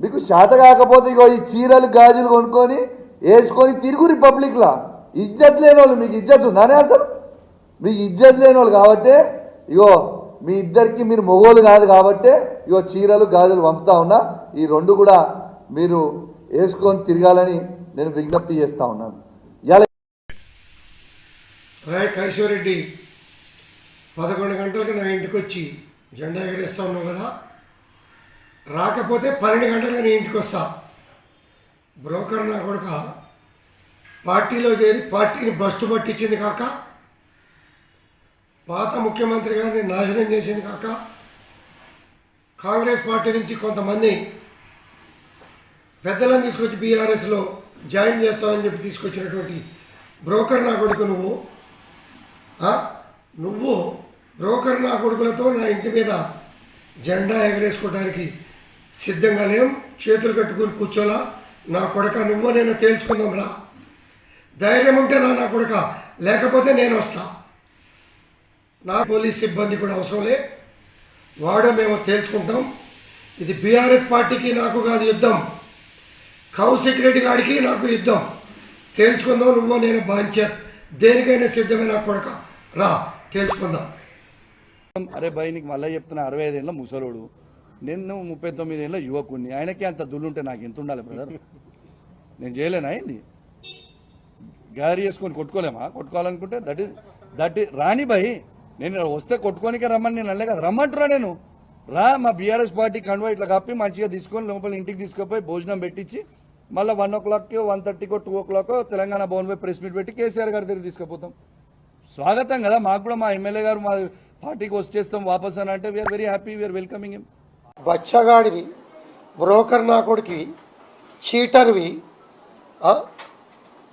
మీకు శాత కాకపోతే ఇగో ఈ చీరలు గాజులు కొనుక్కొని వేసుకొని తిరుగు రిపబ్లిక్లా ఇజ్జత్ లేని వాళ్ళు మీకు ఇజ్జత్ ఉందానే అసలు? మీకు ఇజ్జత్ లేని వాళ్ళు కాబట్టే ఇగో మీ ఇద్దరికి మీరు మొగోలు కాదు కాబట్టే ఇగో చీరలు గాజులు పంపుతా ఉన్నా. ఈ రెండు కూడా మీరు వేసుకొని తిరగాలని నేను విజ్ఞప్తి చేస్తా ఉన్నాను. ఇవాళ రాయ్ కైశ్వరెడ్డి పదకొండు గంటలకు నా ఇంటికి వచ్చి జెండా ఎగరేస్తా ఉన్నావు కదా? రాకపోతే పన్నెండు గంటలకు నేను ఇంటికి వస్తా. బ్రోకర్ నా కొడుక పార్టీలో చేరి పార్టీని బస్టు పట్టించింది కాక పాత ముఖ్యమంత్రి గారిని నాశనం చేసింది కాక కాంగ్రెస్ పార్టీ నుంచి కొంతమంది పెద్దలను తీసుకొచ్చి బీఆర్ఎస్లో జాయిన్ చేస్తానని చెప్పి తీసుకొచ్చినటువంటి బ్రోకర్ నా కొడుకు నువ్వు నువ్వు బ్రోకర్ నా కొడుకులతో నా ఇంటి మీద జెండా ఎగరేసుకోవడానికి సిద్ధంగా లేం. చేతులు కట్టుకుని కూర్చోలా. నా కొడక నువ్వు నేను తేల్చుకుందాం రా. ధైర్యం ఉంటే నా నా కొడక. లేకపోతే నేను వస్తా. నా పోలీస్ సిబ్బంది కూడా అవసరం లే. వాడో మేము తేల్చుకుంటాం. ఇది బీఆర్ఎస్ పార్టీకి నాకు కాదు యుద్ధం. కౌశిక్ రెడ్డి గారికి నాకు యుద్ధం. తేల్చుకుందాం నువ్వో నేను బాంచ. దేనికైనా సిద్ధమే నా కొడక. రా తేల్చుకుందాం. అరే భయ్ నీకు మళ్ళీ చెప్తున్నా. అరవై ఐదేళ్ళ ముసలోడు. నేను ముప్పై తొమ్మిది ఏళ్ళ యువకుడిని ఆయనకి అంత దుల్లుంటే నాకు ఎంత ఉండాలి బ్రదర్ నేను చేయలేను అయింది గారి వేసుకొని కొట్టుకోలేమా? కొట్టుకోవాలనుకుంటే దట్ ఈస్ దట్ రాని భయ్ నేను వస్తే కొట్టుకోనికే రమ్మని నేను అనలే కదా. రమ్మంటురా నేను. రా మా బీఆర్ఎస్ పార్టీ కండువా ఇట్లా కప్పి మంచిగా తీసుకొని లోపల ఇంటికి తీసుకుపోయి భోజనం పెట్టించి మళ్ళీ వన్ ఓ క్లాక్కి వన్ థర్టీకో two o'clock Telangana Bhavan పై ప్రెస్ మీట్ పెట్టి కేసీఆర్ గారి దగ్గర తీసుకుపోతాం. స్వాగతం కదా మాకు కూడా మా ఎమ్మెల్యే గారు మా పార్టీకి వచ్చేస్తాం వాపస్ అని అంటే we're very happy we're welcoming him బచ్చగాడివి broker నా కొడుకువి చీటర్వి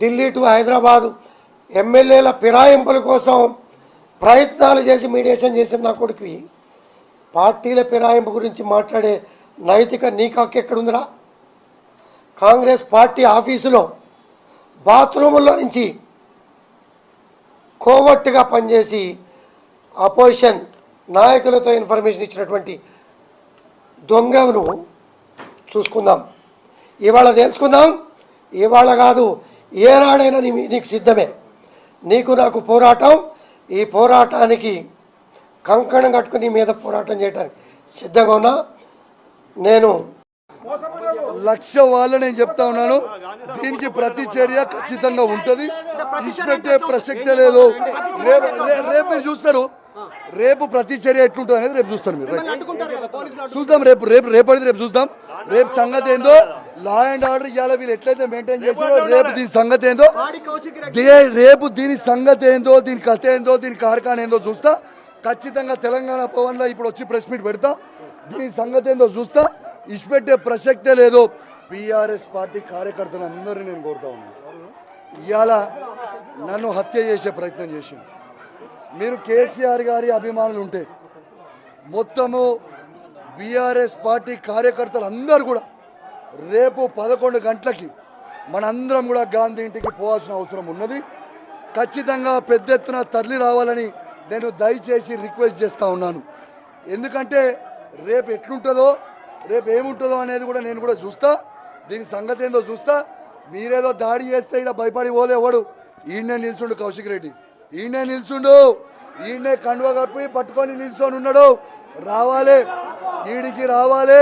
ఢిల్లీ టు హైదరాబాదు ఎమ్మెల్యేల ఫిరాయింపుల కోసం ప్రయత్నాలు చేసి మీడియేషన్ చేసిన నా కొడుకువి. పార్టీల ఫిరాయింపు గురించి మాట్లాడే నైతిక నీకాక్ ఎక్కడుందిరా? కాంగ్రెస్ పార్టీ ఆఫీసులో బాత్రూముల్లో నుంచి కోవట్టుగా పనిచేసి అపోజిషన్ నాయకులతో ఇన్ఫర్మేషన్ ఇచ్చినటువంటి దొంగవు నువ్వు చూసుకుందాం. ఇవాళ తెలుసుకుందాం. ఇవాళ కాదు ఏనాడైనా నీ నీకు సిద్ధమే. నీకు నాకు పోరాటం. ఈ పోరాటానికి కంకణం కట్టుకుని మీద పోరాటం చేయడానికి సిద్ధంగా ఉన్నా. నేను లక్ష వాళ్ళు నేను చెప్తా ఉన్నాను. దీనికి ప్రతి చర్య ఖచ్చితంగా ఉంటది. ప్రసక్తే లేదు. రేపు రే- రేపు మీరు చూస్తారు. రేపు ప్రతి చర్య ఎట్లుంటుంది అనేది రేపు చూస్తారు మీరు. చూద్దాం రేపు రేపు రేపటిది రేపు చూద్దాం. రేపు సంగతి ఏందో లా అండ్ ఆర్డర్ ఇవాళ వీళ్ళు ఎట్లయితే మెయింటైన్ చేసారో రేపు దీని సంగతి ఏందో రేపు దీని సంగతి ఏందో దీని కథ ఏందో దీని కార్ఖాన ఏందో చూస్తా. ఖచ్చితంగా తెలంగాణ భవన్లో ఇప్పుడు వచ్చి ప్రెస్ మీట్ పెడతా. దీని సంగతి ఏందో చూస్తా. ఇచ్చిపెట్టే ప్రసక్తే లేదు. బీఆర్ఎస్ పార్టీ కార్యకర్తలు అందరినీ నేను కోరుతా ఉన్నాను ఇవాళ నన్ను హత్య చేసే ప్రయత్నం చేసింది మీరు కేసీఆర్ గారి అభిమానులు ఉంటే మొత్తము బీఆర్ఎస్ పార్టీ కార్యకర్తలు అందరూ కూడా రేపు పదకొండు గంటలకి మనందరం కూడా గాంధీ ఇంటికి పోవాల్సిన అవసరం ఉన్నది. ఖచ్చితంగా పెద్ద ఎత్తున తరలి రావాలని నేను దయచేసి రిక్వెస్ట్ చేస్తా ఉన్నాను. ఎందుకంటే రేపు ఎట్లుంటుందో రేపు ఏముంటుందో అనేది కూడా నేను కూడా చూస్తా. దీని సంగతి ఏందో చూస్తా. మీరేదో దాడి చేస్తే ఇలా భయపడి పోలేవాడు ఈయనే నిల్చుండు కౌశిక్ రెడ్డి. ఈయనే నిల్చుండు. ఈయనే కండువ కప్పి పట్టుకొని నిల్చొని ఉన్నాడు రావాలి. ఈడికి రావాలి.